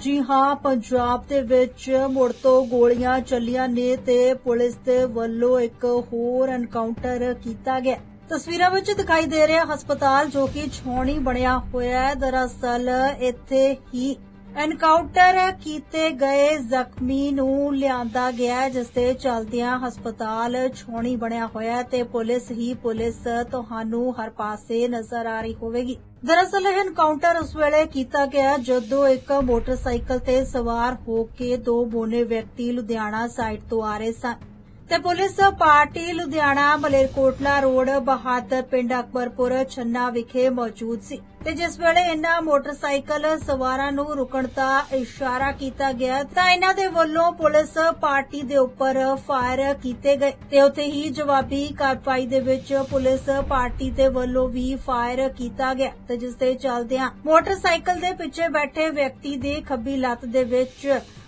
ਜੀ ਹਾਂ, ਪੰਜਾਬ ਦੇ ਵਿੱਚ ਮੁੜ ਤੋਂ ਗੋਲੀਆਂ ਚੱਲੀਆਂ ਨੇ ਤੇ ਪੁਲਿਸ ਦੇ ਵੱਲੋਂ ਇੱਕ ਹੋਰ ਐਨਕਾਊਂਟਰ ਕੀਤਾ ਗਿਆ। ਤਸਵੀਰਾਂ ਵਿੱਚ ਦਿਖਾਈ ਦੇ ਰਿਹਾ ਹਸਪਤਾਲ ਜੋ ਕਿ ਛਾਉਣੀ ਬਣਿਆ ਹੋਇਆ ਹੈ। ਦਰਅਸਲ ਇੱਥੇ ਹੀ ਐਨਕਾਊਂਟਰ ਕੀਤੇ ਗਏ ਜ਼ਖਮੀ ਨੂੰ ਲਿਆਂਦਾ ਗਿਆ ਜਿਸ ਦੇ ਚਲਦਿਆਂ ਹਸਪਤਾਲ ਛਾਉਣੀ ਬਣਿਆ ਹੋਇਆ ਤੇ ਪੁਲਿਸ ਹੀ ਪੁਲਿਸ ਤੁਹਾਨੂੰ ਹਰ ਪਾਸੇ ਨਜ਼ਰ ਆ ਰਹੀ ਹੋਵੇਗੀ। ਦਰਅਸਲ ਇਹ ਐਨਕਾਊਂਟਰ ਉਸ ਵੇਲੇ ਕੀਤਾ ਗਿਆ ਜਦੋਂ ਇੱਕ ਮੋਟਰਸਾਈਕਲ ਤੇ ਸਵਾਰ ਹੋ ਕੇ ਦੋ ਬੋਨੇ ਵਿਅਕਤੀ ਲੁਧਿਆਣਾ ਸਾਈਡ ਤੋਂ ਆ ਰਹੇ ਸਨ। ਤੇ police party Ludhiana Malerkotla road Bahadur ਪਿੰਡ ਅਕਬਰਪੁਰ ਛੰਨਾ ਵਿਖੇ ਮੌਜੂਦ ਸੀ। ਤੇ ਜਿਸ ਵੇਲੇ ਇਹਨਾਂ ਮੋਟਰਸਾਈਕਲ ਸਵਾਰਾਂ ਨੂੰ ਰੁਕਣ ਦਾ ਇਸ਼ਾਰਾ ਕੀਤਾ ਗਿਆ, ਤਾਂ ਇਹਨਾਂ ਦੇ ਵੱਲੋਂ ਪੁਲਿਸ ਪਾਰਟੀ ਦੇ ਉੱਪਰ ਫਾਇਰ ਕੀਤੇ ਗਏ। ਤੇ ਉੱਥੇ ਹੀ ਜਵਾਬੀ ਕਾਰਵਾਈ ਦੇ ਵਿੱਚ ਪੁਲਿਸ ਪਾਰਟੀ ਦੇ ਵੱਲੋਂ ਵੀ ਫਾਇਰ ਕੀਤਾ ਗਿਆ ਤੇ ਜਿਸ ਦੇ ਚੱਲਦਿਆਂ ਮੋਟਰਸਾਈਕਲ ਦੇ ਪਿੱਛੇ ਬੈਠੇ ਵਿਅਕਤੀ ਦੇ ਖੱਬੀ ਲੱਤ ਦੇ ਵਿੱਚ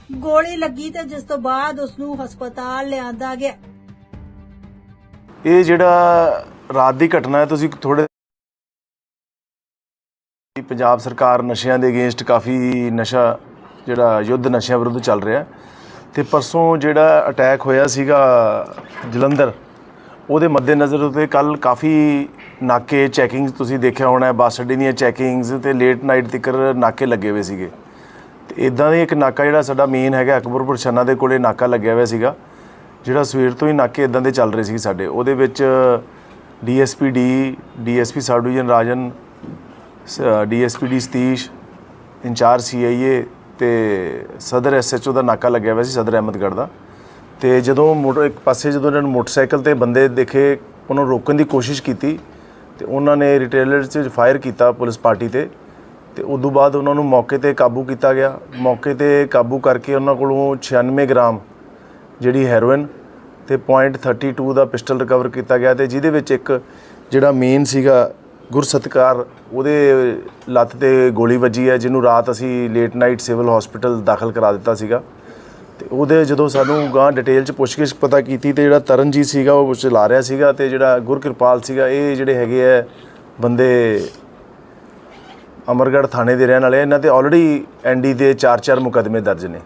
ਗੋਲੀ ਲੱਗੀ ਤੇ ਜਿਸ ਤੋਂ ਬਾਅਦ ਉਸ ਨੂੰ ਹਸਪਤਾਲ ਲਿਆਂਦਾ ਗਿਆ। ਇਹ ਜਿਹੜਾ ਰਾਤ ਦੀ ਘਟਨਾ ਹੈ, ਤੁਸੀਂ ਥੋੜੇ ਪੰਜਾਬ ਸਰਕਾਰ ਨਸ਼ਿਆਂ ਦੇ ਅਗੇਂਸਟ ਕਾਫੀ ਨਸ਼ਾ, ਜਿਹੜਾ ਯੁੱਧ ਨਸ਼ਿਆਂ ਵਿਰੁੱਧ ਚੱਲ ਰਿਹਾ ਤੇ ਪਰਸੋਂ ਜਿਹੜਾ ਅਟੈਕ ਹੋਇਆ ਸੀਗਾ ਜਲੰਧਰ, ਉਹਦੇ ਮੱਦੇਨਜ਼ਰ ਉਤੇ ਕੱਲ ਕਾਫੀ ਨਾਕੇ ਚੈਕਿੰਗਸ ਤੁਸੀਂ ਦੇਖਿਆ ਹੋਣਾ ਬੱਸ ਅੱਡੇ ਦੀਆਂ ਚੈਕਿੰਗਸ ਤੇ ਲੇਟ ਨਾਈਟ ਤੱਕ ਨਾਕੇ ਲੱਗੇ ਹੋਏ ਸੀਗੇ। ਤੇ ਇਦਾਂ ਦਾ ਇੱਕ ਨਾਕਾ ਜਿਹੜਾ ਸਾਡਾ ਮੇਨ ਹੈਗਾ ਅਕਬਰਪੁਰ ਛੰਨਾ ਦੇ ਕੋਲੇ ਨਾਕਾ ਲੱਗਿਆ ਹੋਇਆ ਸੀਗਾ, ਜਿਹੜਾ ਸਵੇਰ ਤੋਂ ਹੀ ਨਾਕੇ ਇਦਾਂ ਦੇ ਚੱਲ ਰਹੇ ਸੀ ਸਾਡੇ। ਉਹਦੇ ਵਿੱਚ DSP D, DSP subdivision Rajan DSP D Satish, incharge CIA ਤੇ ਸਦਰ ਐਸਐਚਓ ਦਾ ਨਾਕਾ ਲੱਗਿਆ ਹੋਇਆ ਸੀ ਸਦਰ ਅਹਿਮਦਗੜ੍ਹ ਦਾ। ਤੇ ਜਦੋਂ ਮੋਟਰ, ਇੱਕ ਪਾਸੇ ਜਦੋਂ ਇਹਨਾਂ ਨੂੰ ਮੋਟਰਸਾਈਕਲ ਤੇ ਬੰਦੇ ਦੇਖੇ, ਉਹਨਾਂ ਰੋਕਣ ਦੀ ਕੋਸ਼ਿਸ਼ ਕੀਤੀ ਤੇ ਉਹਨਾਂ ਨੇ ਰਿਟੇਲਰ 'ਚ ਫਾਇਰ ਕੀਤਾ ਪੁਲਿਸ ਪਾਰਟੀ ਤੇ। ਤੇ ਉਦੋਂ ਬਾਅਦ ਉਹਨਾਂ ਨੂੰ ਮੌਕੇ ਤੇ ਕਾਬੂ ਕੀਤਾ ਗਿਆ। ਮੌਕੇ ਤੇ ਕਾਬੂ ਕਰਕੇ ਉਹਨਾਂ ਕੋਲੋਂ 96 ਗ੍ਰਾਮ ਜਿਹੜੀ ਹੈਰੋਇਨ ਤੇ .32 ਦਾ ਪਿਸਟਲ ਰਿਕਵਰ ਕੀਤਾ ਗਿਆ ਤੇ ਜਿਹਦੇ ਵਿੱਚ ਇੱਕ ਜਿਹੜਾ ਮੇਨ ਸੀਗਾ ਗੁਰਸਤਕਾਰ, ਉਹਦੇ ਲੱਤ ਤੇ ਗੋਲੀ ਵੱਜੀ ਹੈ, ਜਿਹਨੂੰ ਰਾਤ ਅਸੀਂ ਲੇਟ ਨਾਈਟ ਸਿਵਲ ਹਸਪੀਟਲ ਦਾਖਲ ਕਰਾ ਦਿੱਤਾ ਸੀਗਾ। ਤੇ ਉਹਦੇ ਜਦੋਂ ਸਾਨੂੰ ਗਾਂ ਡਿਟੇਲ ਚ ਪੁੱਛਗਿੱਛ ਪਤਾ ਕੀਤੀ ਤੇ ਜਿਹੜਾ ਤਰਨਜੀਤ ਸੀਗਾ, ਉਹ ਚਲਾ ਰਿਹਾ ਸੀਗਾ ਤੇ ਜਿਹੜਾ ਗੁਰਕਿਰਪਾਲ ਸੀਗਾ, ਇਹ ਜਿਹੜੇ ਹੈਗੇ ਆ ਬੰਦੇ ਅਮਰਗੜ੍ਹ ਥਾਣੇ ਦੇ ਰਹਿਣ ਵਾਲੇ ਆ। ਇਹਨਾਂ ਤੇ ਆਲਰੇਡੀ ਐਨਡੀ ਦੇ 4-4 ਮੁਕੱਦਮੇ ਦਰਜ ਨੇ।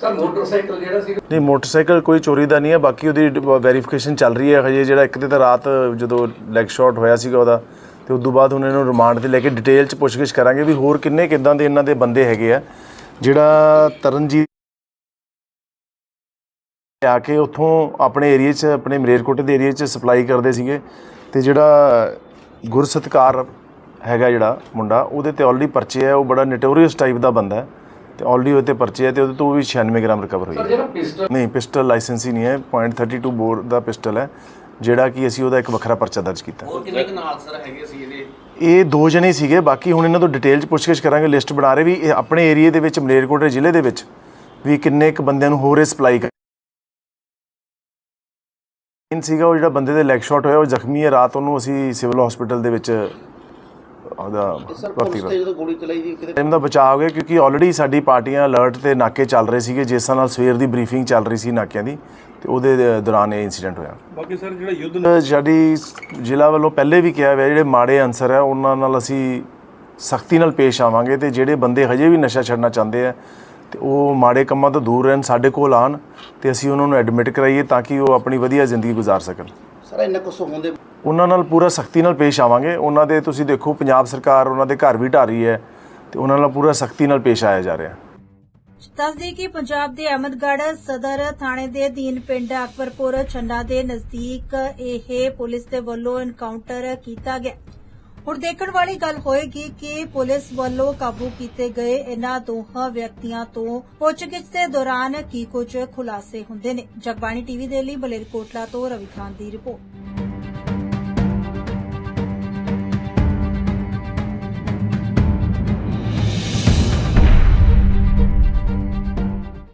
ਸਰ ਮੋਟਰਸਾਈਕਲ ਜਿਹੜਾ ਸੀ ਨਹੀਂ ਮੋਟਰਸਾਈਕਲ ਕੋਈ ਚੋਰੀ ਦਾ ਨਹੀਂ ਹੈ ਬਾਕੀ ਉਹਦੀ ਵੈਰੀਫਿਕੇਸ਼ਨ ਚੱਲ ਰਹੀ ਹੈ। ਹਜੇ ਜਿਹੜਾ ਇੱਕ ਤੇ ਤਾਂ ਰਾਤ ਜਦੋਂ ਲੈਗ ਸ਼ਾਟ ਹੋਇਆ ਸੀਗਾ ਉਹਦਾ ਤੇ ਉਸ ਤੋਂ ਬਾਅਦ ਹੁਣ ਇਹਨੂੰ ਰਿਮਾਂਡ ਤੇ ਲੈ ਕੇ ਡਿਟੇਲ ਚ ਪੁੱਛਗਿੱਛ ਕਰਾਂਗੇ ਵੀ ਹੋਰ ਕਿੰਨੇ ਕਿਦਾਂ ਦੇ ਇਹਨਾਂ ਦੇ ਬੰਦੇ ਹੈਗੇ ਆ। ਜਿਹੜਾ ਤਰਨਜੀਤ ਆ ਕੇ ਉੱਥੋਂ ਆਪਣੇ ਏਰੀਆ 'ਚ ਆਪਣੇ ਮਰੇਰਕੋਟੇ ਦੇ ਏਰੀਆ 'ਚ ਸਪਲਾਈ ਕਰਦੇ ਸੀਗੇ ਤੇ ਜਿਹੜਾ ਗੁਰਸਤਕਾਰ ਹੈਗਾ ਜਿਹੜਾ ਮੁੰਡਾ ਉਹਦੇ ਤੇ ਆਲਰੇਡੀ ਪਰਚੇ ਹੈ ਉਹ ਬੜਾ ਨੋਟੋਰੀਅਸ ਟਾਈਪ ਦਾ ਬੰਦਾ ਹੈ ਤੇ ਆਲਰੇਡੀ ਉਹਦੇ ਤੇ ਪਰਚੇ ਹੈ ਤੇ ਉਹਦੇ ਤੋਂ ਵੀ 96 ਗ੍ਰਾਮ ਰਿਕਵਰ ਹੋਈ ਹੈ। ਨਹੀਂ ਪਿਸਟਲ ਲਾਇਸੈਂਸ ਹੀ ਨਹੀਂ ਹੈ .32 ਬੋਰ ਦਾ ਪਿਸਟਲ ਹੈ ਜਿਹੜਾ ਕਿ ਅਸੀਂ ਉਹਦਾ ਇੱਕ ਵੱਖਰਾ ਪਰਚਾ ਦਰਜ ਕੀਤਾ। ਹੋਰ ਕਿੰਨੇ ਕੁ ਨਾਲ ਸਰ ਹੈਗੇ ਸੀ ਇਹਦੇ? ਇਹ ਦੋ ਜਣੇ ਸੀਗੇ ਬਾਕੀ ਹੁਣ ਇਹਨਾਂ ਤੋਂ ਡਿਟੇਲ ਚ ਪੁੱਛਗਿੱਛ ਕਰਾਂਗੇ ਲਿਸਟ ਬਣਾ ਰਹੇ ਵੀ ਆਪਣੇ ਏਰੀਆ ਦੇ ਵਿੱਚ ਮਲੇਰਕੋਟਲੇ ਜ਼ਿਲ੍ਹੇ ਦੇ ਵਿੱਚ ਵੀ ਕਿੰਨੇ ਕੁ ਬੰਦਿਆਂ ਨੂੰ ਹੋਰ ਇਹ ਸਪਲਾਈ ਕਰ ਇਨ ਸੀਗਾ ਉਹ ਜਿਹੜਾ ਬੰਦੇ ਦੇ ਲੈਗ ਸ਼ਾਟ ਹੋਇਆ ਉਹ ਜ਼ਖਮੀ ਹੈ ਰਾਤ ਉਹਨੂੰ ਅਸੀਂ ਸਿਵਲ ਹਸਪੀਟਲ ਦੇ ਵਿੱਚ ਉਹਦਾ ਭਰਤੀ ਕਰ ਜਦੋਂ ਗੋਲੀ ਚਲਾਈ ਜੀ ਕਿਤੇ ਟਾਈਮ ਦਾ ਬਚਾਅ ਹੋ ਗਿਆ ਕਿਉਂਕਿ ਆਲਰੇਡੀ ਸਾਡੀ ਪਾਰਟੀਆਂ ਅਲਰਟ ਤੇ ਨਾਕੇ ਚੱਲ ਰਹੇ ਸੀਗੇ ਜਿਸ ਨਾਲ ਸਵੇਰ ਦੀ ਬਰੀਫਿੰਗ ਚੱਲ ਰਹੀ ਸੀ ਨਾਕਿਆਂ ਦੀ ਤੇ ਉਹਦੇ ਦੌਰਾਨ ਇਹ ਇਨਸੀਡੈਂਟ ਹੋਇਆ। ਬਾਕੀ ਸਰ ਜਿਹੜਾ ਯੁੱਧ ਸਾਡੀ ਜ਼ਿਲ੍ਹਾ ਵੱਲੋਂ ਪਹਿਲੇ ਵੀ ਕਿਹਾ ਹੋਇਆ ਜਿਹੜੇ ਮਾੜੇ ਅਨਸਰ ਹੈ ਉਹਨਾਂ ਨਾਲ ਅਸੀਂ ਸਖਤੀ ਨਾਲ ਪੇਸ਼ ਆਵਾਂਗੇ ਤੇ ਜਿਹੜੇ ਬੰਦੇ ਹਜੇ ਵੀ ਨਸ਼ਾ ਛੱਡਣਾ ਚਾਹੁੰਦੇ ਆ ਤੇ ਉਹ ਮਾੜੇ ਕੰਮਾਂ ਤੋਂ ਦੂਰ ਰਹਿਣ ਸਾਡੇ ਕੋਲ ਆਣ ਤੇ ਅਸੀਂ ਉਹਨਾਂ ਨੂੰ ਐਡਮਿਟ ਕਰਾਈਏ ਤਾਂ ਕਿ ਉਹ ਆਪਣੀ ਵਧੀਆ ਜ਼ਿੰਦਗੀ ਗੁਜ਼ਾਰ ਸਕਣ। ਸਰ ਇੰਨਾ ਕੁ ਸੋਹਣ ਦੇ ਉਹਨਾਂ ਨਾਲ ਪੂਰਾ ਸਖਤੀ ਨਾਲ ਪੇਸ਼ ਆਵਾਂਗੇ। ਉਹਨਾਂ ਦੇ ਤੁਸੀਂ ਦੇਖੋ, ਪੰਜਾਬ ਸਰਕਾਰ ਉਹਨਾਂ ਦੇ ਘਰ ਵੀ ਢਾਹ ਰਹੀ ਹੈ ਤੇ ਉਹਨਾਂ ਨਾਲ ਪੂਰਾ ਸਖਤੀ ਨਾਲ ਪੇਸ਼ ਆਇਆ ਜਾ ਰਿਹਾ। ਦੱਸਦੇ ਕਿ ਪੰਜਾਬ ਦੇ ਅਹਿਮਦਗੜ੍ਹ ਸਦਰ ਥਾਣੇ ਦੇ ਅਧੀਨ ਪਿੰਡ ਅਕਬਰਪੁਰ ਛੰਨਾ ਦੇ ਨਜ਼ਦੀਕ ਇਹ ਪੁਲਿਸ ਦੇ ਵੱਲੋਂ ਐਨਕਾਊਂਟਰ ਕੀਤਾ ਗਿਆ। ਹੁਣ ਦੇਖਣ ਵਾਲੀ ਗੱਲ ਹੋਏਗੀ ਕਿ ਪੁਲਿਸ ਵੱਲੋਂ ਕਾਬੂ ਕੀਤੇ ਗਏ ਇਹਨਾਂ ਦੋਹਾਂ ਵਿਅਕਤੀਆਂ ਤੋਂ ਪੁੱਛਗਿੱਛ ਦੇ ਦੌਰਾਨ ਕੀ ਕੁਝ ਖੁਲਾਸੇ ਹੁੰਦੇ ਨੇ। ਜਗਬਾਣੀ ਟੀਵੀ ਦੇ ਲਈ ਬਲੇਰਕੋਟਲਾ ਤੋਂ ਰਵੀ ਖਾਨ ਦੀ ਰਿਪੋਰਟ।